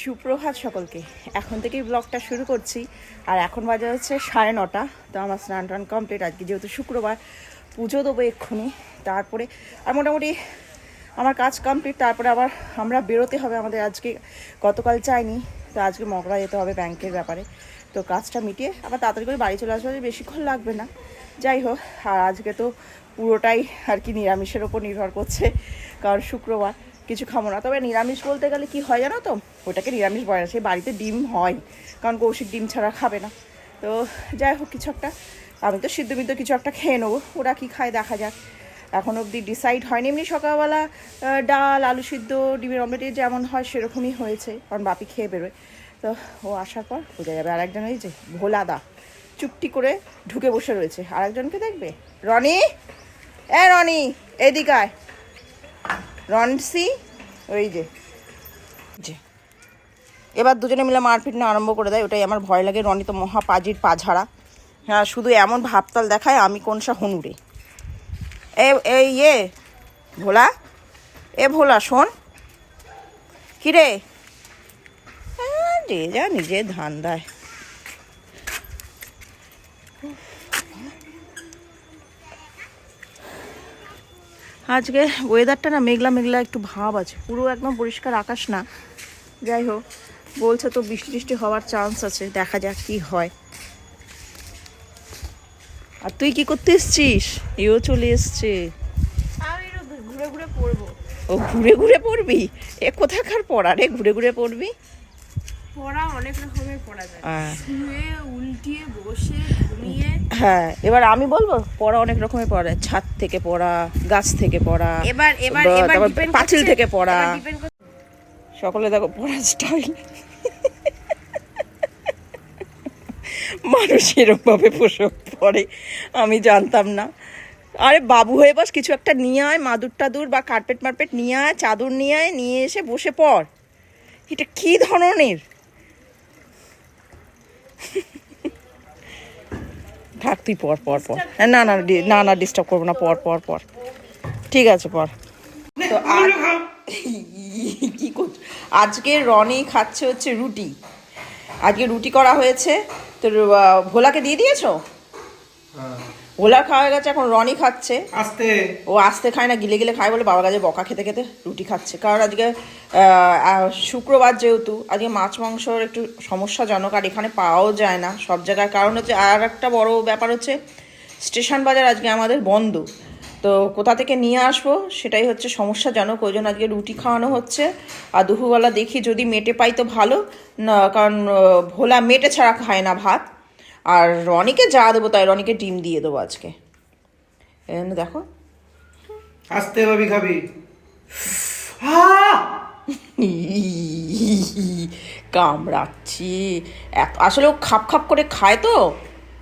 সুপ্রভাত সকলকে। এখন থেকেই ব্লগটা শুরু করছি। আর এখন বাজে হচ্ছে সাড়ে নটা। তো আমার স্নান টান কমপ্লিট আজকে যেহেতু শুক্রবার, পুজো দেবো এক্ষুনি। তারপরে, আর মোটামুটি আমার কাজ কমপ্লিট তারপরে আবার আমরা বেরোতে হবে আমাদের আজকে। গতকাল চাইনি, তো আজকে মগরা যেতে হবে ব্যাংকের ব্যাপারে। তো কাজটা মিটিয়ে আবার তাড়াতাড়ি করে বাড়ি চলে আসবে। বেশিক্ষণ লাগবে না। যাই হোক, আর আজকে তো পুরোটাই আর কি নিরামিষের ওপর নির্ভর করছে, কারণ শুক্রবার। কিছু খাব না। তবে নিরামিষ বলতে গেলে কি হয় জানো তো? ওটাকে নিরামিষ বলে না, সেই বাড়িতে ডিম হয়, কারণ কৌশিক ডিম ছাড়া খাবে না। তো যাই হোক, কিছু একটা, আমি তো সিদ্ধ বিদ্ধ কিছু একটা খেয়ে নেব, ওরা কী খায় দেখা যাক। এখন অবধি ডিসাইড হয়নি, এমনি সকালবেলা ডাল, আলু সিদ্ধ, ডিমের অমলেটে যেমন হয় সেরকমই হয়েছে, কারণ বাপি খেয়ে বেরোয়। তো ও আসার পর বোঝা যাবে আর একজন এই যে ভোলাদা চুপটি করে ঢুকে বসে রয়েছে। আর একজনকে দেখবে? রনি? এ রনি এদিকায় রনসি, ওই যে এবার দুজনে মিলে মারপিট না আরম্ভ করে দেয়, ওটাই আমার ভয় লাগে। রনি তো মহা পাজির পাঝাড়া হ্যাঁ শুধু এমন ভাবতাল দেখায় আমি কোন কোনসা হনুরে। এ এই ইয়ে ভোলা? এ, ভোলা, শোন। কিরে? যে যা নিজে ধান দেয় আজকে ওয়েদারটা না মেঘলা মেঘলা একটু ভাব আছে। পুরো একদম পরিষ্কার আকাশ না। যাই হোক। বলছে তো বৃষ্টি টিষ্টি হওয়ার চান্স আছে দেখা যাক কি হয়। আর তুই কি করতে এসছিস? এও চলে এসছে। ঘুরে ঘুরে পড়ব। ও ঘুরে ঘুরে পড়বি? এ কোথাকার পড়া রে? ঘুরে ঘুরে পড়বি? পড়া অনেক রকমের পড়া যায়। হ্যাঁ। শুয়ে উল্টিয়ে বসে ঘুমিয়ে। হ্যাঁ এবার আমি বলব পড়া অনেক রকমের পড়া ছাদ থেকে পড়া গাছ থেকে পড়া এবার এবার পাঁচিল থেকে পড়া। সকলে দেখো পড়া স্টাইল মানুষ এরম ভাবে পোশাক পরে আমি জানতাম না। আরে বাবু হয়ে বস কিছু একটা নিয়ে আয় মাদুর টাদুর বা কার্পেট মার্পেট নিয়ে আয় চাদর নিয়ে আয় নিয়ে এসে বসে পড়। এটা কি ধরনের? থাক তুই পর পর পর না না না না ডিস্টার্ব করব না পর পর পর ঠিক আছে পর তো আর কি করছ? আজকে রনি খাচ্ছে হচ্ছে রুটি। আজকে রুটি করা হয়েছে। তো আহ, ভোলাকে দিয়ে দিয়েছ? ভোলা খাওয়া হয়ে গেছে এখন রনি খাচ্ছে। আস্তে। ও আস্তে খায় না গিলে গিলে খায় বলে বাবার কাছে বকা খেতে খেতে রুটি খাচ্ছে। কারণ আজকে শুক্রবার যেহেতু আজকে মাছ মাংসর একটু সমস্যাজনক আর এখানে পাওয়াও যায় না সব জায়গায়। কারণ হচ্ছে আর একটা বড় ব্যাপার হচ্ছে স্টেশন বাজার আজকে আমাদের বন্ধ। তো কোথা থেকে নিয়ে আসব? সেটাই হচ্ছে সমস্যাজনক। ওই জন্য আজকে রুটি খাওয়ানো হচ্ছে। আর দুপুরবেলা দেখি যদি মেটে পাই তো ভালো। না কারণ ভোলা মেটে ছাড়া খায় না ভাত। আর রনিকে যা দেবো তাই রনিকে ডিম দিয়ে দেবো আজকে। দেখো। আসতে ভাবি খাবি! কামড়াচ্ছি। আসলে ও খাপ খাপ করে খায় তো।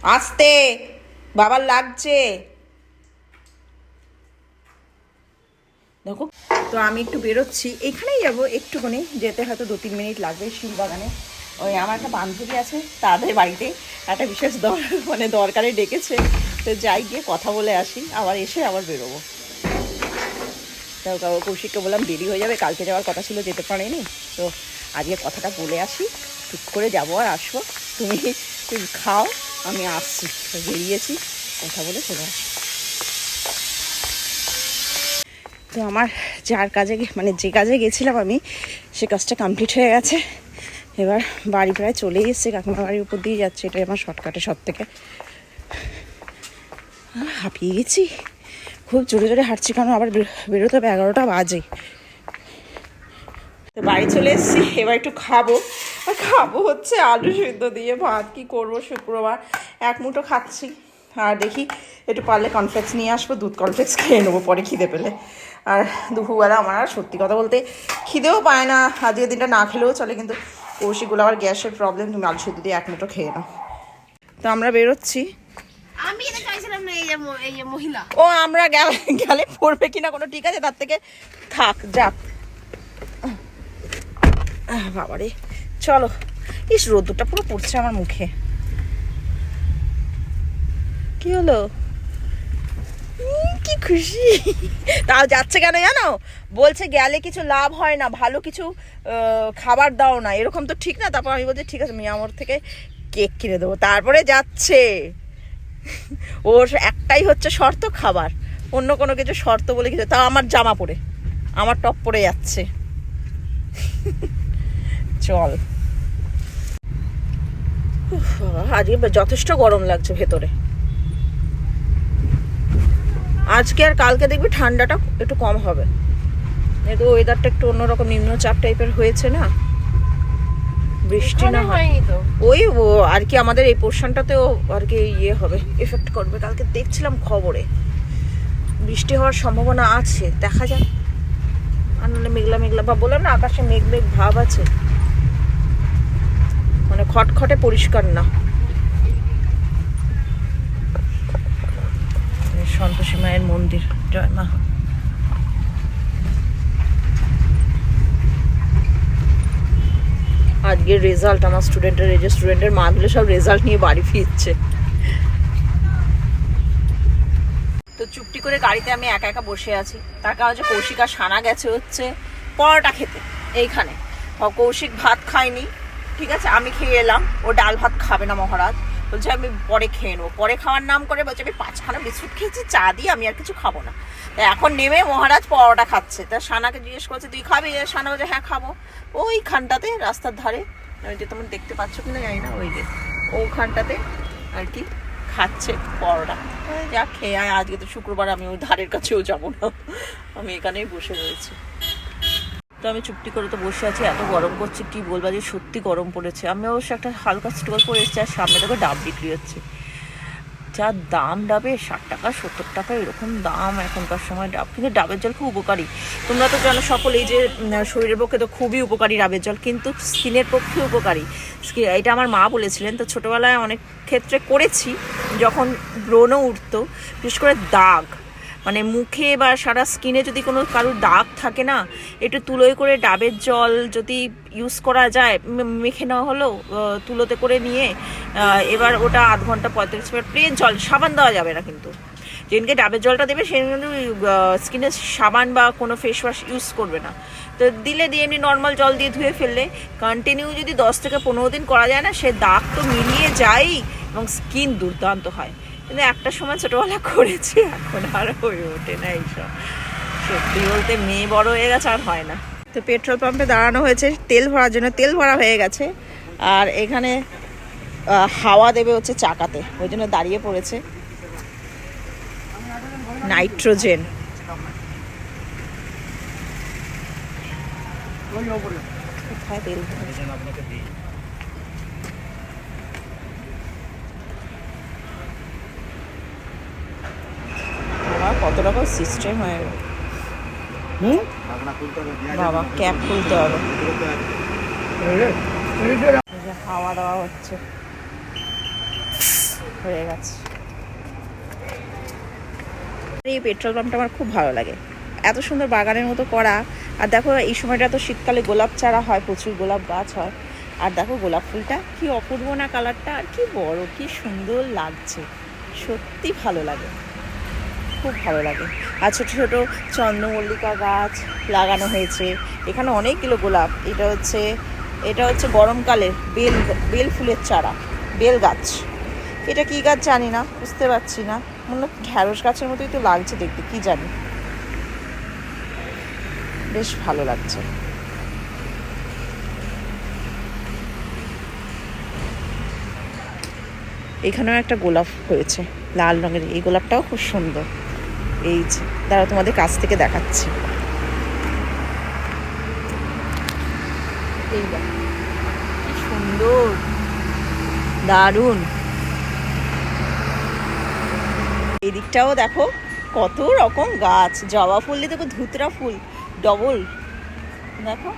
আসতে বাবার লাগছে। দেখো। তো আমি একটু বেরোচ্ছি। এখানেই যাব একটুখানি। যেতে হয়তো দু, তিন মিনিট লাগবে শিলবাগানে ওই আমার একটা বান্ধবী আছে, তাদের বাড়িতে একটা বিশেষ দর মানে দরকারে ডেকেছে। তো যাই গিয়ে কথা বলে আসি। আবার এসে আবার বেরোবো। তো কৌশিককে বললাম, দেরি হয়ে যাবে, কালকে যাওয়ার কথা ছিল, যেতে পারেনি। তো আজকে কথাটা বলে আসি। ঠিক করে যাব আর আসব। তুমি খাও, আমি আসছি। বেরিয়েছি। কথা বলে চলে আসি। তো আমার যার কাজে মানে যে কাজে গেছিলাম আমি, সে কাজটা কমপ্লিট হয়ে গেছে। এবার বাড়ি প্রায় চলে এসছে, কাকিমা বাড়ির উপর দিয়ে যাচ্ছে, এটাই আমার শর্টকাটে সব থেকে হাঁপিয়ে গেছি। খুব জোরে জোরে হাঁটছি, কারণ আবার বের- বেরোতে হবে, এগারোটা বাজে। তো বাড়ি চলে এসেছি, এবার একটু খাব। আর খাব হচ্ছে আলু সিদ্ধ দিয়ে, ভাত কি করব শুক্রবার। এক মুঠো খাচ্ছি। আর দেখি, একটু পারলে কনফ্লেক্স নিয়ে আসব, দুধ কনফ্লেক্স খেয়ে নেব, পরে খিদে পেলে। আর দুপুরবেলা আমার আর সত্যি কথা বলতে খিদেও পায় না। আজকের দিনটা না খেলেও চলে কিন্তু কৌশিকগুলো আবার গ্যাসের প্রবলেম তুমি আলু সিদ্ধ দিয়ে এক মুঠো খেয়ে নাও। তো আমরা বেরোচ্ছি। আমি এটা চাইছিলাম না এই যে এই যে মহিলা। ও আমরা গেলে গেলে পড়বে কিনা কোনো ঠিক আছে তার থেকে থাক যাক বাবারে। চলো। ইস রোদ্দুরটা পুরো পড়ছে আমার মুখে। কি হলো? কি খুশি। তাও যাচ্ছে কেন জানো? বলছে গেলে কিছু লাভ হয় না, ভালো কিছু খাবার দাও না। এরকম তো ঠিক না? তারপর আমি বলছি, ঠিক আছে মিয়ামর থেকে কেক কিনে দেবো। তারপরে যাচ্ছে। ওর একটাই হচ্ছে শর্ত, খাবার। অন্য কোনো কিছু শর্ত বলে কিছু তাও আমার জামা পরে। আমার টপ পরে যাচ্ছে। চল। আজকে যথেষ্ট গরম লাগছে ভেতরে। আজকে আর কালকে দেখবি ঠান্ডাটা একটু কম হবে। যেহেতু ওয়েদারটা একটু অন্যরকম নিম্নচাপ টাইপের হয়েছে না বৃষ্টি না হয়। তো। ওই ও আর কি আমাদের এই পোর্শনটাতেও আর কি ইয়ে হবে এফেক্ট করবে। কালকে দেখছিলাম খবরে বৃষ্টি হওয়ার সম্ভাবনা আছে দেখা যাক। আর নাহলে মেঘলা মেঘলা বা বললাম না আকাশে মেঘ মেঘ ভাব আছে। মানে খটখটে পরিষ্কার না। সন্তোষী মায়ের মন্দির। জয় মা। আজকের রেজাল্ট আমার স্টুডেন্টের এই যে স্টুডেন্টের মাগুলো সব রেজাল্ট নিয়ে বাড়ি ফিরছে। তো চুপটি করে গাড়িতে আমি একা একা বসে আছি। তার কারণ হচ্ছে কৌশিক আর সানা গেছে হচ্ছে পরোটা খেতে, এইখানে। কৌশিক ভাত খায়নি, ঠিক আছে? আমি খেয়ে এলাম। ও ডাল ভাত খাবে না মহারাজ। বলছে, আমি পরে খেয়ে নেব। পরে খাওয়ার নাম করে বলছে, আমি পাঁচখানা বিস্কুট খেয়েছি, চা দিয়ে আমি আর কিছু খাব না। তা এখন নেমে মহারাজ পরোটা খাচ্ছে। তা সানাকে জিজ্ঞেস করছে, তুই খাবি? সানা বলছে হ্যাঁ খাব। ওইখানটাতে, রাস্তার ধারে ওই যে তোমরা দেখতে পাচ্ছ কিনা জানি না, ওই যে, ওখানটাতে আর কি খাচ্ছে পরোটা। যা খেয়ে আজকে তো শুক্রবার, আমি ওই ধারের কাছেও যাব না। আমি এখানেই বসে রয়েছি। তো আমি চুপটি করে তো বসে আছি, এত গরম করছে, কি বলব যে সত্যি গরম পড়েছে। আমি অবশ্য একটা হালকা স্টোল পরে এসেছি, আর সামনে থেকে ডাব বিক্রি হচ্ছে। যা দাম ডাবে, ষাট টাকা, সত্তর টাকা, এরকম দাম এখনকার সময় ডাব। কিন্তু ডাবের জল খুব উপকারী। তোমরা তো জানো সকল এই যে শরীরের পক্ষে তো খুবই উপকারী ডাবের জল, কিন্তু স্কিনের পক্ষে উপকারী। এটা আমার মা বলেছিলেন, তো ছোটোবেলায় অনেক ক্ষেত্রে করেছি, যখন ব্রণও উঠতো, বিশেষ করে দাগ। মানে মুখে বা সারা স্কিনে যদি কোনো কারোর দাগ থাকে না, একটু তুলোয় করে ডাবের জল যদি ইউজ করা যায় মেখে নেওয়া হলো তুলোতে করে নিয়ে এবার ওটা আধ ঘণ্টা পঁয়তাল্লিশ মিনিট প্লেন জল, সাবান দেওয়া যাবে না কিন্তু। যেদিনকে ডাবের জলটা দেবে সেদিন কিন্তু স্কিনে সাবান বা কোনো ফেস ওয়াশ ইউজ করবে না। তো দিলে দিয়ে এমনি নর্মাল জল দিয়ে ধুয়ে ফেললে কন্টিনিউ যদি দশ থেকে পনেরো দিন করা যায় না, সে দাগ তো মিলিয়ে যায় এবং স্কিন দুর্দান্ত হয়। কিন্তু একটা সময় ছোটোবেলা করেছি, এখন আর হয়ে ওঠে না এইসব। সত্যি বলতে মেয়ে বড় হয়ে গেছে আর হয় না। তো পেট্রোল পাম্পে দাঁড়ানো হয়েছে, তেল ভরার জন্য, তেল ভরা হয়ে গেছে। আর এখানে হাওয়া দেবে হচ্ছে চাকাতে, ওই জন্য দাঁড়িয়ে পড়েছে। নাইট্রোজেন ভরা? বাবা কত রকম সিস্টেম হয়ে গেল। হুম? বাবা খুলতে হবে। দেওয়া হচ্ছে। হয়ে গেছে। এই পেট্রোল পাম্পটা আমার খুব ভালো লাগে। এত সুন্দর বাগানের মতো করা। আর দেখো এই সময়টা তো শীতকালে গোলাপ চারা হয় প্রচুর গোলাপ গাছ হয়। আর দেখো গোলাপ ফুলটা কি অপূর্ব না কালারটা। আর কি বড় কি সুন্দর লাগছে। সত্যি ভালো লাগে। খুব ভালো লাগে। আর ছোটো ছোটো চন্দ্রমল্লিকা গাছ লাগানো হয়েছে। এখানে অনেকগুলো গোলাপ। এটা হচ্ছে এটা হচ্ছে গরমকালে বেল বেল ফুলের চারা, বেল গাছ। এটা কি গাছ জানি না, বুঝতে পারছি না। মনে ঢ্যাঁড়স গাছের মতোই তো লাগছে দেখতে, কি জানি। বেশ ভালো লাগছে। এখানেও একটা গোলাপ হয়েছে, লাল রঙের। এই গোলাপটাও খুব সুন্দর। এই যে দাঁড়া তোমাদের কাছ থেকে দেখাচ্ছি। সুন্দর, দারুণ। এই দিকটাও দেখো, কত রকম গাছ। জবা ফুল দিয়ে দেখো, ধুতরা ফুল, ডবল। দেখো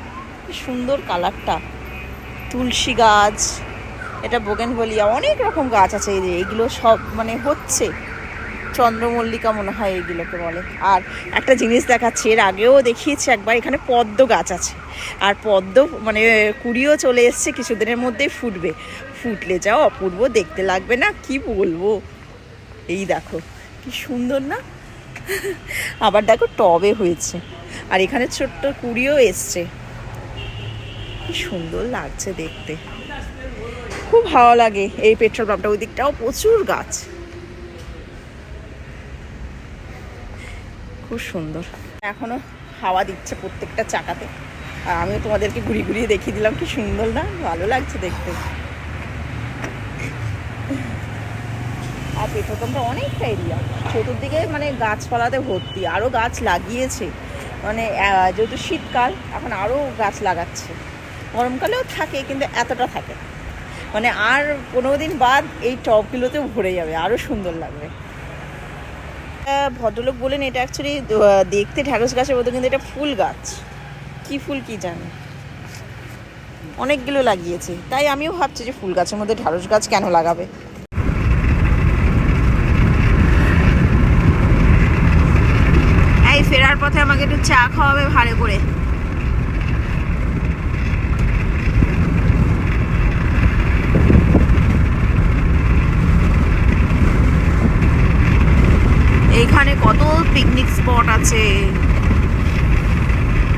সুন্দর কালারটা। তুলসী গাছ, এটা বোগেনভলিয়া, অনেক রকম গাছ আছে এই যে এইগুলো সব মানে হচ্ছে। চন্দ্রমল্লিকা মনে হয় এইগুলোকে বলে। আর একটা জিনিস দেখাচ্ছি, এর আগেও দেখিয়েছি একবার, এখানে পদ্ম গাছ আছে। আর পদ্ম মানে কুড়িও চলে এসছে, কিছুদিনের মধ্যেই ফুটবে। ফুটলে যাও অপূর্ব, দেখতে লাগবে না, কি বলব? এই দেখো, কি সুন্দর না? আবার দেখো, টবে হয়েছে। আর এখানে ছোট্ট কুড়িও এসছে। কি সুন্দর লাগছে দেখতে। খুব ভালো লাগে এই পেট্রোল পাম্পটা, ওই দিকটাও প্রচুর গাছ। খুব সুন্দর। এখনও হাওয়া দিচ্ছে প্রত্যেকটা চাকাতে। আর আমিও তোমাদেরকে ঘুরিয়ে ঘুরিয়ে দেখিয়ে দিলাম কি সুন্দর না, ভালো লাগছে দেখতে। আর পেট্রোল অনেকটা এরিয়া। চতুর্দিকে মানে গাছপালাতে ভর্তি আরও গাছ লাগিয়েছে। মানে যেহেতু শীতকাল, এখন আরও গাছ লাগাচ্ছে। গরমকালেও থাকে, কিন্তু এতটা থাকে মানে আর পনেরো দিন বাদ এই টবগুলোতেও ভরে যাবে আরও সুন্দর লাগবে। ভদ্রলোক বলেন এটা অ্যাকচুয়ালি দেখতে ঢ্যাঁড়স গাছের মতো, কিন্তু এটা ফুল গাছ। কি ফুল কি জানি। অনেকগুলো লাগিয়েছে। তাই আমিও ভাবছি যে ফুল গাছের মধ্যে ঢ্যাঁড়স গাছ কেন লাগাবে? এই, ফেরার পথে আমাকে একটু চা খাওয়াবে ভাড়ে করে এইখানে কত পিকনিক স্পট আছে।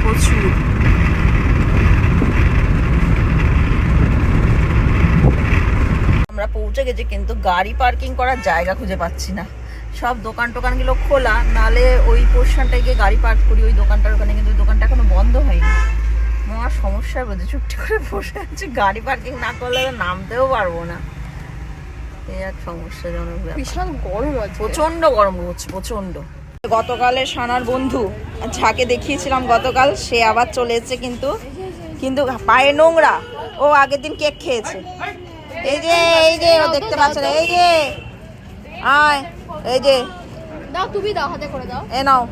প্রচুর। আমরা পৌঁছে গেছি কিন্তু গাড়ি পার্কিং করার জায়গা খুঁজে পাচ্ছি না। সব দোকান টোকানগুলো খোলা নালে ওই পোর্শনটায় গিয়ে গাড়ি পার্ক করি ওই দোকানটার ওখানে কিন্তু দোকানটা এখনও বন্ধ হয়নি। আমার সমস্যার বোঝে চুপটি করে বসে আছি। গাড়ি পার্কিং না করলে নামতেও পারব না। এই এক ব্যাপার। বিশাল গরম আছে প্রচণ্ড গরম হচ্ছে প্রচণ্ড গতকালের সানার বন্ধু যাকে দেখিয়েছিলাম গতকাল সে আবার চলে এসেছে কিন্তু কিন্তু পায়ে নোংরা। ও আগের দিন কেক খেয়েছে। এই যে এই যে ও দেখতে পাচ্ছে না এই যে আয় এই যে। দাও তুমি দাও হাতে করে দাও। এ নাও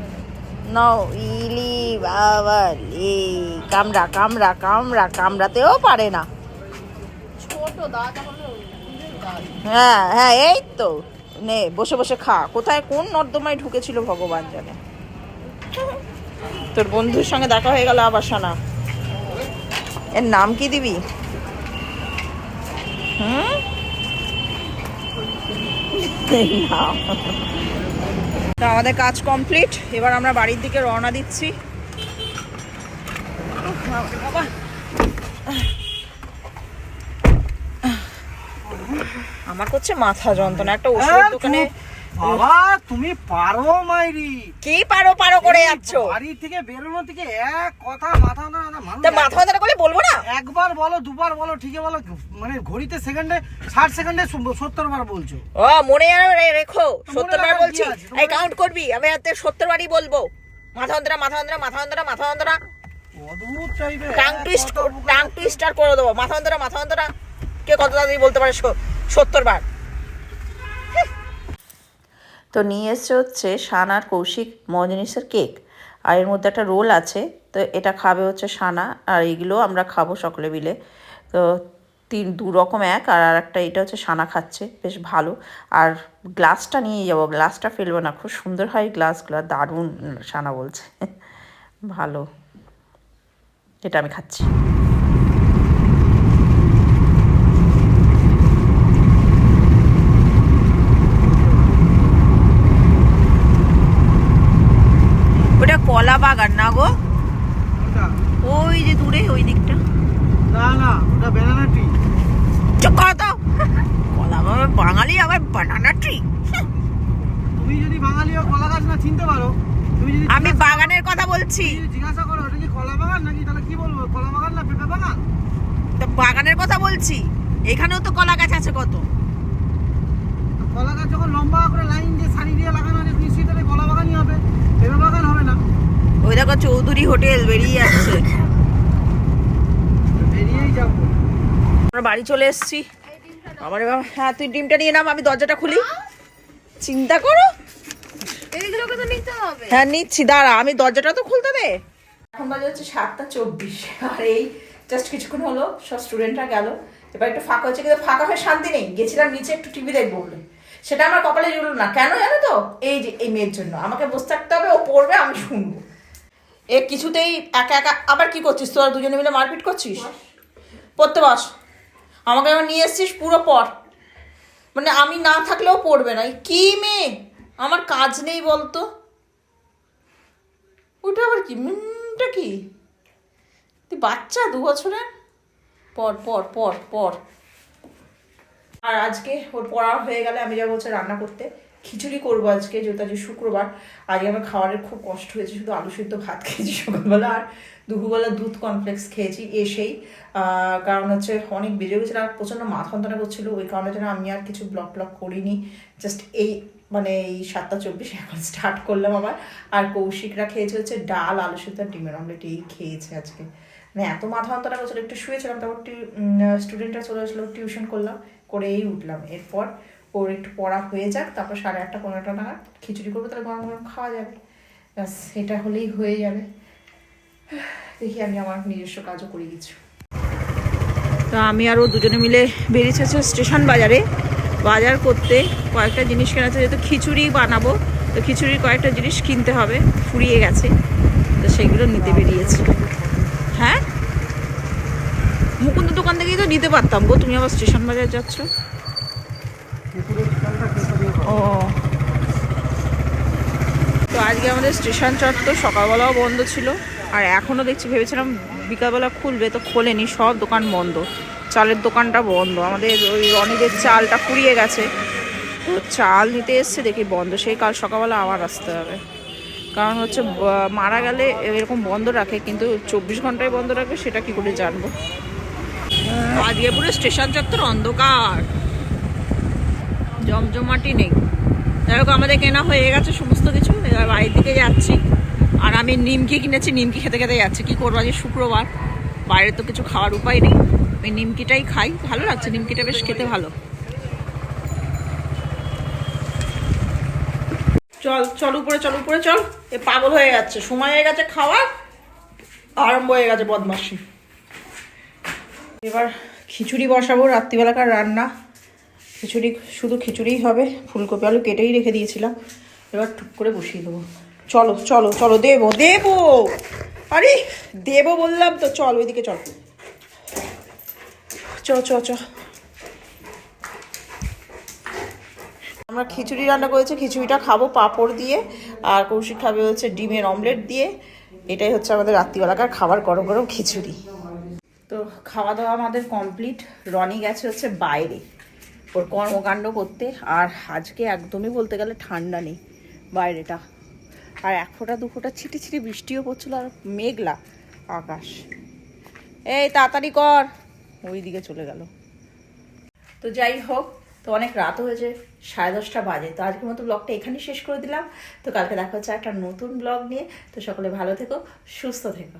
নাও ইলি বাবা লি কামড়া কামড়া কামড়া কামড়াতেও পারে না। ছোট দাও তাহলে হ্যাঁ হ্যাঁ এই তো। নে, বসে বসে খা। কোথায়, কোন নর্দমায় ঢুকেছিল ভগবান জানে? তোর বন্ধুর সঙ্গে দেখা হয়ে গেল আবার শোনা এর নাম কি দিবি? হুম? আমাদের কাজ কমপ্লিট। এবার আমরা বাড়ির দিকে রওনা দিচ্ছি। বাবা। আমার করছে মাথা যন্ত্রণা একটা ওষুধের দোকানে বাবা তুমি পারো মাইরি। কি পারো পারো করে যাচ্ছ? বাড়ি থেকে বেরোনো থেকে এক কথা মাথা না না তা মাথা মাথা করে বলব না? একবার বলো দুবার বলো ঠিকই বলো মানে ঘড়িতে সেকেন্ডে ষাট সেকেন্ডে সত্তর বার বলছো। ও মনে রেখো সত্তর বার বলছি। এই কাউন্ট করবি আমি হাতে সত্তর বারই বলব। মাথা অন্তরা মাথা অন্তরা মাথা অন্তরা মাথা Antara tongue twist tongue twister করে দেবো। মাথা অন্তরা মাথা অন্তরা কে কত তাড়াতাড়ি বলতে পারে সত্তর বার তো নিয়ে এসছে হচ্ছে সানার কৌশিক মজনিসের কেক। আর এর মধ্যে একটা রোল আছে, তো এটা খাবে হচ্ছে সানা আর এগুলো আমরা খাব সকলে মিলে। তো তিন, দু রকম এক, আর আর একটা এটা হচ্ছে সানা খাচ্ছে, বেশ ভালো। আর গ্লাসটা নিয়ে যাব, গ্লাসটা ফেলব না, খুব সুন্দর হয় গ্লাসগুলো, দারুণ সানা বলছে। ভালো। এটা আমি খাচ্ছি ওটা কলা বাগান না গো কোনটা? ওই যে দূরে ওই দিকটা না না ওটা বেনানা ট্রি চুপ করো তো কলা বাগান বাঙালি আবার বানানা ট্রি তুমি যদি বাঙালি ও কলা গাছ না চিনতে পারো তুমি যদি আমি জিজ্ঞাসা- বাগানের কথা বলছি তুমি যদি জিজ্ঞাসা করো ওটা কি কলা বাগান নাকি তাহলে কি বলব কলা বাগান না পেঁপে বাগান তো বাগানের কথা বলছি এখানেও তো কলা গাছ আছে কত? কলা গাছ যখন লম্বা করে লাইন দিয়ে সারি দিয়ে লাগানো আছে নিশ্চয়ই তাহলে কলা বাগানই হবে। পেঁপে বাগান হবে না। ওই দেখো চৌধুরী হোটেল বেরিয়ে যাচ্ছে। বেরিয়েই যাব। আমরা বাড়ি চলে এসেছি। আমার বাবা হ্যাঁ তুই ডিমটা নিয়ে নাম আমি দরজাটা খুলি। চিন্তা করো। এইগুলোকে তো নিতে হবে। হ্যাঁ নিচ্ছি দাঁড়া আমি দরজাটা তো খুলতে দে। এখন বাজে হচ্ছে সাতটা চব্বিশ। আর এই জাস্ট কিছুক্ষণ হলো সব স্টুডেন্টরা গেল। এবার একটু ফাঁকা হচ্ছে কিন্তু ফাঁকা হয়ে শান্তি নেই। গেছিলাম নিচে একটু টিভি দেখব বলে। সেটা আমার কপালে জুড়লো না। কেন জানো তো? এই যে এই মেয়ের জন্য। আমাকে বসে থাকতে হবে ও পড়বে আমি শুনব। এ কিছুতেই একা একা আবার কি করছিস? তোরা দুজনে মিলে মারপিট করছিস? পড়তে বস। আমাকে এবার নিয়ে এসছিস পুরো পর মানে আমি না থাকলেও পড়বে না। কি মেয়ে? আমার কাজ নেই বলতো। ওটা আবার কি? মিমটা কি? তুই বাচ্চা দু বছরের? পর পর পর পর। আর আজকে ওর পড়া হয়ে গেলে আমি যাব হচ্ছে রান্না করতে। খিচুড়ি করব আজকে, যেহেতু আজকে শুক্রবার। আজকে আমার খাবারের খুব কষ্ট হয়েছে, শুধু আলু সিদ্ধ ভাত খেয়েছি সকালবেলা আর দুপুরবেলা দুধ কমপ্লেক্স খেয়েছি এসেই। কারণ হচ্ছে অনেক বেজে গেছিল আর প্রচণ্ড মাথা যন্ত্রণা করছিল, ওই কারণে জন্য আমি আর কিছু ব্লগ ব্লগ করিনি। জাস্ট এই মানে এই সাতটা চব্বিশে এখন স্টার্ট করলাম আবার। আর কৌশিকরা খেয়েছে হচ্ছে ডাল, আলু সিদ্ধ ডিমের অমলেট এই খেয়েছে আজকে। মানে এত মাথা যন্ত্রণা করছিল একটু শুয়েছিলাম, তারপর স্টুডেন্টরা চলে আসলো টিউশন করলাম, করেই উঠলাম। এরপর ওর একটু পড়া হয়ে যাক, তারপর সাড়ে আটটা পনেরোটা নাগাদ খিচুড়ি করব, তাহলে গরম গরম খাওয়া যাবে। ব্যাস, এটা হলেই হয়ে যাবে। দেখি আমি আমার নিজস্ব কাজও করে কিছু। তো আমি আরও দুজনে মিলে বেরিয়েছে হচ্ছে স্টেশন বাজারে। বাজার করতে কয়েকটা জিনিস কেনা যেহেতু খিচুড়ি বানাবো, তো খিচুড়ির কয়েকটা জিনিস কিনতে হবে, ফুরিয়ে গেছে, তো সেগুলো নিতে বেরিয়েছি হ্যাঁ মুকুন্দ দোকান থেকেই তো নিতে পারতাম গো, তুমি আবার স্টেশন বাজার যাচ্ছ? ও। তো আজকে আমাদের স্টেশন চট তো সকালবেলাও বন্ধ ছিল, আর এখনও দেখছি ভেবেছিলাম বিকালবেলা খুলবে, তো খোলেনি, সব দোকান বন্ধ। চালের দোকানটা বন্ধ, আমাদের ওই রনিদের চালটা ফুরিয়ে গেছে। তো চাল নিতে এসছে, দেখি বন্ধ, সেই কাল সকালবেলা আবার আসতে হবে। কারণ হচ্ছে মারা গেলে এরকম বন্ধ রাখে, কিন্তু চব্বিশ ঘন্টায় বন্ধ রাখবে, সেটা কি করে জানব? আজকে পুরো স্টেশন চত্বর অন্ধকার। জমজমাটি নেই। যাই হোক, আমাদের কেনা হয়ে গেছে সমস্ত কিছু। এবার বাড়ির দিকে যাচ্ছি। আর আমি নিমকি কিনেছি, নিমকি খেতে খেতে যাচ্ছি। কি করব আজকে শুক্রবার? বাইরে তো কিছু খাওয়ার উপায় নেই। আমি নিমকিটাই খাই। ভালো লাগছে, নিমকিটা বেশ খেতে ভালো। চল চল উপরে চল উপরে, চল। এ পাগল হয়ে যাচ্ছে। সময় হয়ে গেছে খাওয়ার। আরম্ভ হয়ে গেছে বদমাসি এবার খিচুড়ি বসাবো, রাত্রিবেলাকার রান্না। খিচুড়ি শুধু খিচুড়িই হবে, ফুলকপি, আলু কেটেই রেখে দিয়েছিলাম। এবার টুক করে বসিয়ে দেবো। চলো চলো চলো, দেবো দেবো! আরে, দেবো বললাম তো, চল ওইদিকে চল। চ চ চ। আমরা খিচুড়ি রান্না করেছি, খিচুড়িটা খাব পাঁপড় দিয়ে, আর কৌশিক খাবে হচ্ছে ডিমের অমলেট দিয়ে। এটাই হচ্ছে আমাদের রাত্রিবেলাকার খাবার, গরম গরম খিচুড়ি। তো খাওয়া দাওয়া আমাদের কমপ্লিট রনি গেছে হচ্ছে বাইরে ওর কর্মকাণ্ড করতে। আর আজকে একদমই বলতে গেলে ঠান্ডা নেই বাইরেটা। আর এক ফোঁটা, দু ফোঁটা ছিটি ছিটি বৃষ্টিও পড়ছিল আর মেঘলা আকাশ। এই তাড়াতাড়ি কর। ওই দিকে চলে গেল। তো যাই হোক, তো অনেক রাত হয়েছে, সাড়ে দশটা বাজে। তো আজকের মতো ব্লগটা এখানেই শেষ করে দিলাম। তো কালকে দেখা হচ্ছে একটা নতুন ব্লগ নিয়ে। তো সকলে ভালো থেকো, সুস্থ থেকো।